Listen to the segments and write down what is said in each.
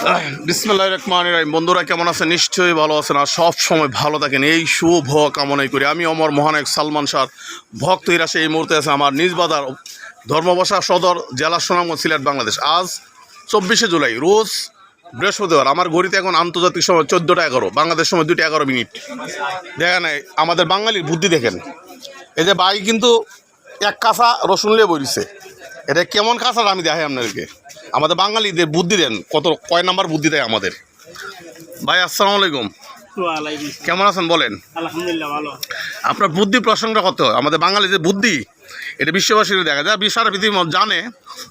বিসমুল্লাহ রহমান রহিম। বন্ধুরা কেমন আছেন? নিশ্চয়ই ভালো আছেন আর সব সময় ভালো থাকেন। এই শুভ কামনাই করি। আমি অমর মহানায়ক সালমান শাহ। ভক্ত হিরাসে এই মুহূর্তে আছে আমার নিজ বাজার ধর্মবাসা সদর জেলা সুনামগঞ্জ, সিলেট, বাংলাদেশ। আজ চব্বিশে জুলাই, রোজ বৃহস্পতিবার। আমার ঘড়িতে এখন আন্তর্জাতিক সময় চোদ্দোটা এগারো। বাংলাদেশ সময় দুটো এগারো মিনিট। দেখেন, এই আমাদের বাঙালির বুদ্ধি দেখেন। এই যে বাই কিন্তু এক কাঁচা রসুন লিয়ে বইছে। এটা কেমন কাঁচা আমি দেখাই আপনাদেরকে? আমাদের বাঙালিদের বুদ্ধি দেন কত কয় নাম্বার বুদ্ধি দেয় আমাদের। ভাই আসসালামু আলাইকুম। কেমন আছেন বলেন? আলহামদুলিল্লাহ ভালো আপনার বুদ্ধি প্রসঙ্গটা কত? আমাদের বাঙালিদের বুদ্ধি এটা বিশ্ববাসীরা দেখা যায় বিশ্ব সারা পৃথিবী জানে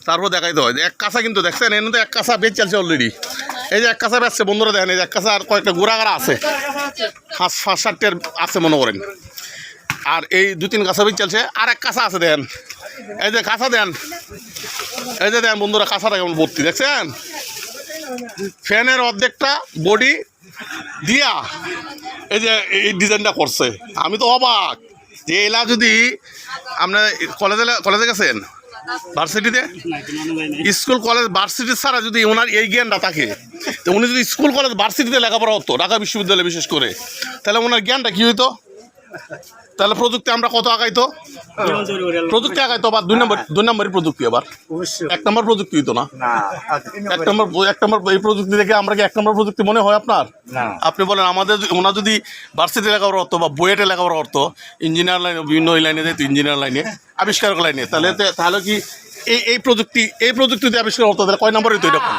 তারপর দেখাইতে হয়। যে এক কাঁচা কিন্তু দেখছেন এনে তো এক কাঁচা বেচ চলছে অলরেডি এই যে এক কাঁচা বেচছে বন্ধুরা দেখেন এই যে এক কাঁচা আর কয়েকটা গোড়াগাড়া আছে। পাঁচ পাঁচ চারটের আছে মনে করেন। আর এই দু তিন কাঁচা বেচ চলছে। আর এক কাঁচা আছে দেন এই যে কাঁচা দেন। এই যে দেন বন্ধুরা, কাঁচাটা কেমন ভর্তি, দেখছেন? ফ্যানের অর্ধেকটা বডি দিয়া এই যে এই ডিজাইনটা করছে। আমি তো অবাক যে এলা যদি আপনার কলেজে কলেজে গেছেন? ভার্সিটিতে? স্কুল, কলেজ, ভার্সিটি ছাড়া যদি ওনার এই জ্ঞানটা থাকে, তো উনি যদি স্কুল, কলেজ, ভার্সিটিতে লেখাপড়া হতো ঢাকা বিশ্ববিদ্যালয়ে বিশেষ করে, তাহলে ওনার জ্ঞানটা কী হইতো? তাহলে প্রযুক্তি আমরা কত আগাইতো। প্রযুক্তি আগাইতো আবার দুই নম্বর দুই নম্বরই প্রযুক্তি আবার। এক নম্বর প্রযুক্তি হইতো না? এক নম্বর এক নম্বর এই প্রযুক্তি দেখে আমরা কি এক নম্বর প্রযুক্তি মনে হয় আপনার? আপনি বলেন আমাদের ওনার যদি ভার্সিটি লেখাপড়া অর্থ বা বুয়েটে লেখাপড়া অর্থ ইঞ্জিনিয়ার লাইনে বিভিন্ন ওই লাইনে যেত ইঞ্জিনিয়ার লাইনে আবিষ্কারক লাইনে তাহলে তাহলে কি এই এই প্রযুক্তি এই প্রযুক্তি দিয়ে আবিষ্কার করতো তাহলে কয় নম্বর হইতো এরকম?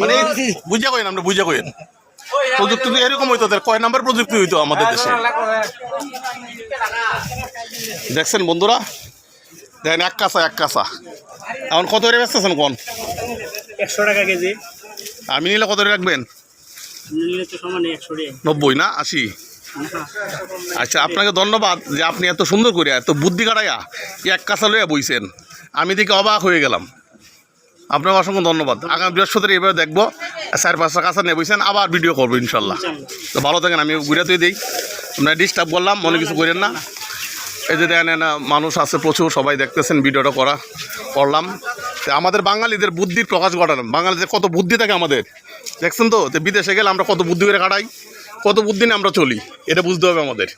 মানে বুঝা কইন আমরা বুঝা কইন প্রযুক্তি যদি এরকম হইতো কয় নম্বর প্রযুক্তি হইতো আমাদের দেশে? দেখছেন বন্ধুরা? দেখেন এক কাঁচা এক কাঁচা। এখন কত করে বেচতেছেন কোন? একশো টাকা কেজি। আমি নিলে কত করে রাখবেন? তো নব্বই না আশি? আচ্ছা আপনাকে ধন্যবাদ যে আপনি এত সুন্দর করে এত বুদ্ধি কাটাইয়া এক কাঁচা লইয়া বইছেন। আমি দেখে অবাক হয়ে গেলাম। আপনাকে অসংখ্য ধন্যবাদ। আগামী বৃহস্পতি এভাবে দেখব, চার পাঁচটা কাছা বইছেন আবার ভিডিও করব ইনশাল্লাহ তো ভালো থাকেন, আমি ঘুরে তুই দিই। আপনার ডিস্টার্ব করলাম, মনে কিছু করেন না। এই যে দেখেন মানুষ আছে প্রচুর, সবাই দেখতেছেন ভিডিওটা করা, করলাম। তো আমাদের বাঙালিদের বুদ্ধির প্রকাশ ঘটালাম বাঙালিদের কত বুদ্ধি থাকে আমাদের। দেখছেন তো? তো বিদেশে গেলে আমরা কত বুদ্ধি করে কাটাই, কত বুদ্ধি নিয়ে আমরা চলি, এটা বুঝতে হবে আমাদের।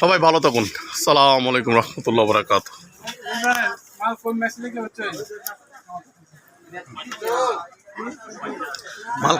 সবাই ভালো থাকুন। সালাম আলাইকুম রহমতুল্লাহ বরাকাত মাল